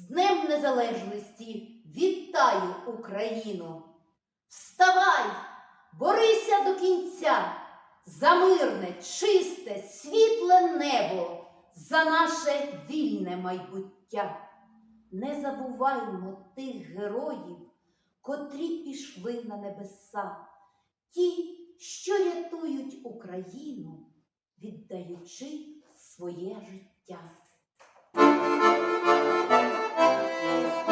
З Днем Незалежності вітаю Україну! Вставай, борися до кінця за мирне, чисте, світле небо, за наше вільне майбуття. Не забуваймо тих героїв, котрі пішли на небеса, ті, що рятують Україну, віддаючи своє життя. Thank you.